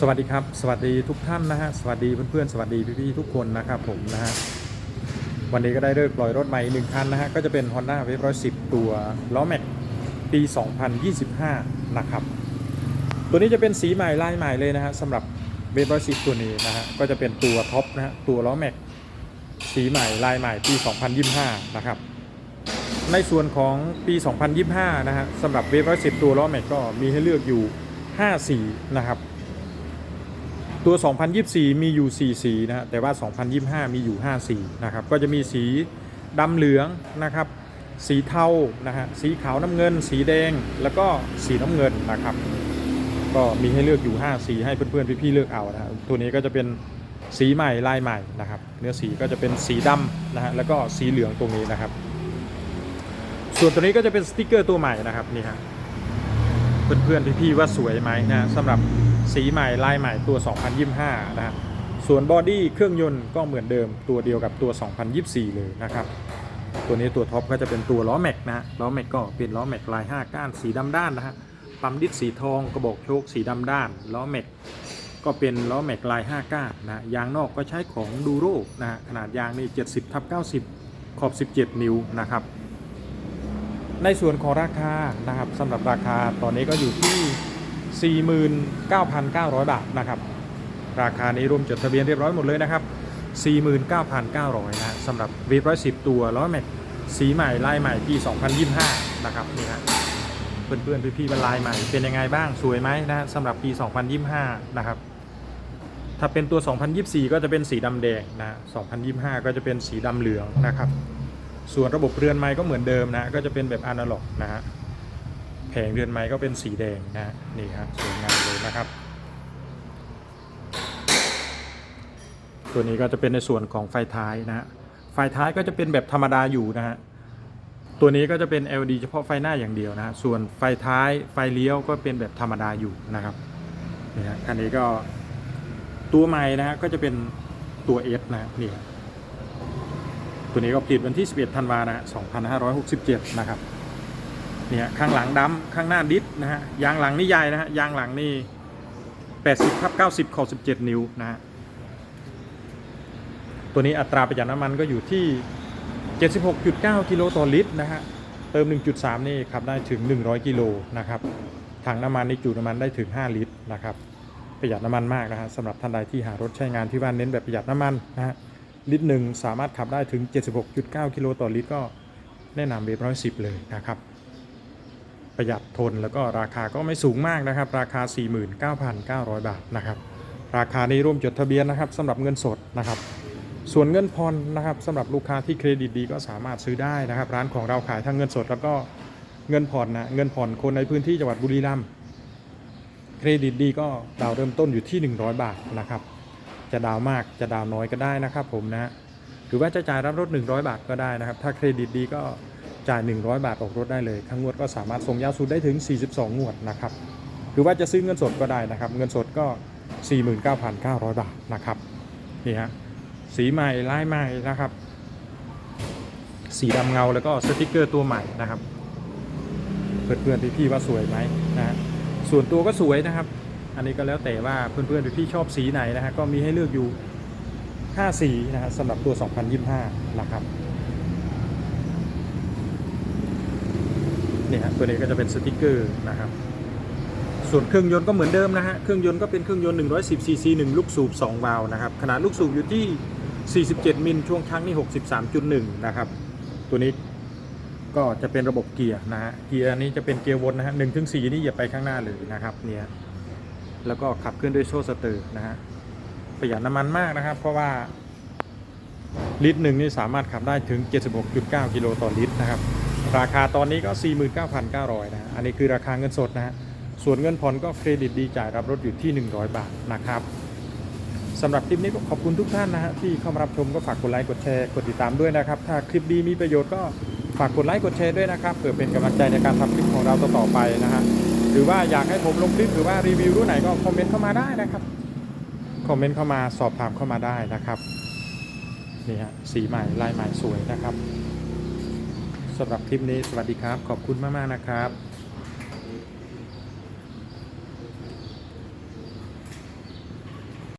สวัสดีครับ สวัสดีทุกท่านนะฮะสวัสดีเพื่อนๆสวัสดีพี่ๆทุกคนนะครับผมนะฮะวันนี้ก็ได้เลิกปล่อยรถใหม่อีกหนึ่งคันนะฮะก็จะเป็น Honda w a v 110 ตัวล้อแม็กปี 2025 นะครับ ตัวนี้จะเป็นสีใหม่ลายใหม่เลยนะฮะสำหรับ w a v 110 ตัวนี้นะฮะก็จะเป็นตัวท็อปนะฮะตัวล้อแม็กสีใหม่ลายใหม่ปี 2025 นะครับในส่วนของปี 2025 นะฮะสำหรับ w a v 110 ตัวล้อแม็กก็มีให้เลือกอยู่ 5 สีนะครับ ตัว 2024 มีอยู่ 4 สีนะฮะแต่ว่า 2025 มีอยู่ 5 สีนะครับ ก็จะมีสีดำเหลืองนะครับ สีเทานะฮะ สีขาวน้ำเงิน สีแดง แล้วก็สีน้ำเงินนะครับ ก็มีให้เลือกอยู่ 5 สีให้เพื่อนๆพี่ๆเลือกเอานะฮะตัวนี้ก็จะเป็นสีใหม่ลายใหม่นะครับ เนื้อสีก็จะเป็นสีดำนะฮะ แล้วก็สีเหลืองตรงนี้นะครับ ส่วนตัวนี้ก็จะเป็นสติกเกอร์ตัวใหม่นะครับนี่ฮะ เพื่อนๆพี่ๆว่าสวยไหมนะสำหรับ สีใหม่ลายใหม่ตัว 2025 นะฮะส่วนบอดี้เครื่องยนต์ก็เหมือนเดิมตัวเดียวกับตัว 2024 เลยนะครับตัวนี้ตัวท็อปก็จะเป็นตัวล้อแม็กนะฮะล้อแม็กก็เป็นล้อแม็กลาย 5 ก้านสีดำด้านนะฮะปั๊มดิสสีทองกระบอกโชคสีดำด้านล้อแม็กก็เป็นล้อแม็กลาย 5 ก้านนะยางนอกก็ใช้ของดูโรนะฮะขนาดยางนี่ 70ทับ90 ขอบ 17 นิ้วนะครับในส่วนของราคานะครับสำหรับราคาตอนนี้ก็อยู่ที่ 49,900 บาทนะครับ ราคานี้รวมจดทะเบียนเรียบร้อยหมดเลยนะครับ 49,900นะสำหรับวีร้อยสิบตัวล้อแม็กสีใหม่ลายใหม่ปี 2025 นะครับนี่ฮะเพื่อนๆพี่ๆเป็นลายใหม่เป็นยังไงบ้างสวยไหมนะสำหรับปี 2025 นะครับ ถ้าเป็นตัว 2024 ก็จะเป็นสีดำแดงนะ 2025 ก็จะเป็นสีดำเหลืองนะครับ ส่วนระบบเรือนไม้ก็เหมือนเดิมนะก็จะเป็นแบบอนาล็อกนะฮะ งเรือนไม้ก็เป็นสีแดงนะฮะนี่ฮะสวยงามเลยนะครับ ตัวนี้ก็จะเป็นในส่วนของไฟท้ายนะฮะไฟท้ายก็จะเป็นแบบธรรมดาอยู่นะฮะตัวนี้ก็จะเป็น LED เฉพาะไฟหน้าอย่างเดียวนะฮะส่วนไฟท้ายไฟเลี้ยวก็เป็นแบบธรรมดาอยู่นะครับนี่ฮะคันนี้ก็ตัวใหม่นะฮะก็จะเป็นตัว S นะฮะนี่ตัวนี้ก็ผลิตวันที่ 11 ธันวานะ2567 นะครับ เนี่ยข้างหลังดำข้างหน้าดิสนะฮะยางหลังนี่ใหญ่นะฮะยางหลังนี่80ทับ90ขอบ17 นิ้วนะฮะตัวนี้อัตราประหยัดน้ำมันก็อยู่ที่ 76.9 กิโลต่อลิตรนะฮะเติม 1.3 นี่ขับได้ถึง 100 กิโลนะครับถังน้ำมันนี่จุน้ำมันได้ถึง 5 ลิตรนะครับประหยัดน้ำมันมากนะฮะสำหรับท่านใดที่หารถใช้งานที่บ้านเน้นแบบประหยัดน้ำมันนะฮะลิตรหนึ่งสามารถขับได้ถึง 76.9 กิโลต่อลิตรก็แนะนำเบฟร้อยสิบเลยนะครับ ประหยัดทนแล้วก็ราคาก็ไม่สูงมากนะครับ ราคา 49,900 บาทนะครับ ราคานี้ร่วมจดทะเบียนนะครับสำหรับเงินสดนะครับ ส่วนเงินผ่อนนะครับสำหรับลูกค้าที่เครดิตดีก็สามารถซื้อได้นะครับ ร้านของเราขายทั้งเงินสด แล้วก็เงินผ่อนนะเงินผ่อนคนในพื้นที่จังหวัดบุรีรัมย์เครดิตดีก็ดาวเริ่มต้นอยู่ที่ 100 บาทนะครับ จะดาวมากจะดาวน้อยก็ได้นะครับผมนะฮะหรือว่าจะจ่ายรับรถ 100 บาทก็ได้นะครับ ถ้าเครดิตดีก็ จ่าย 100 บาทออกรถได้เลยทั้งงวดก็สามารถส่งยาวสุดได้ถึง 42 งวดนะครับหรือว่าจะซื้อเงินสดก็ได้นะครับ เงินสดก็ 49,900 บาทนะครับนี่ฮะสีใหม่ลายใหม่นะครับ สีดำเงาแล้วก็สติกเกอร์ตัวใหม่นะครับเพื่อนๆพี่ๆว่าสวยไหมนะฮะส่วนตัวก็สวยนะครับ อันนี้ก็แล้วแต่ว่าเพื่อนๆพี่ๆชอบสีไหนนะฮะก็มีให้เลือกอยู่ 5 สีนะฮะสำหรับตัว 2025 นะครับ นี่ฮะตัวนี้ก็จะเป็นสติกเกอร์นะครับ ส่วนเครื่องยนต์ก็เหมือนเดิมนะฮะ เครื่องยนต์ก็เป็นเครื่องยนต์110ซีซี1ลูกสูบ2วาล์วนะครับ ขนาดลูกสูบอยู่ที่ 47 มิล ช่วงชักนี่ 63.1 นะครับ ตัวนี้ก็จะเป็นระบบเกียร์นะฮะ เกียร์นี้จะเป็นเกียร์วนนะฮะ1ถึง4นี่อย่าไปข้างหน้าเลยนะครับเนี่ยแล้วก็ขับเคลื่อนด้วยโซ่สเตอร์นะฮะ ประหยัดน้ำมันมากนะครับ เพราะว่าลิตรหนึ่งนี่สามารถขับได้ถึง 76.9 กิโลต่อลิตรนะครับ ราคาตอนนี้ก็ 49,900 นะฮะอันนี้คือราคาเงินสดนะฮะส่วนเงินผ่อนก็เครดิตดีจ่ายรับรถอยู่ที่ 100 บาทนะครับสำหรับคลิปนี้ก็ขอบคุณทุกท่านนะฮะที่เข้ามารับชมก็ฝากกดไลค์กดแชร์กดติดตามด้วยนะครับ ถ้าคลิปดีมีประโยชน์ก็ฝากกดไลค์กดแชร์ด้วยนะครับเพื่อเป็นกำลังใจในการทำคลิปของเราต่อไปนะฮะหรือว่าอยากให้ผมลงคลิปหรือว่ารีวิวรุ่นไหนก็คอมเมนต์เข้ามาได้นะครับคอมเมนต์เข้ามาสอบถามเข้ามาได้นะครับนี่ฮะสีใหม่ลายใหม่สวยนะครับ สำหรับคลิปนี้สวัสดีครับ ขอบคุณมาก ๆ นะครับ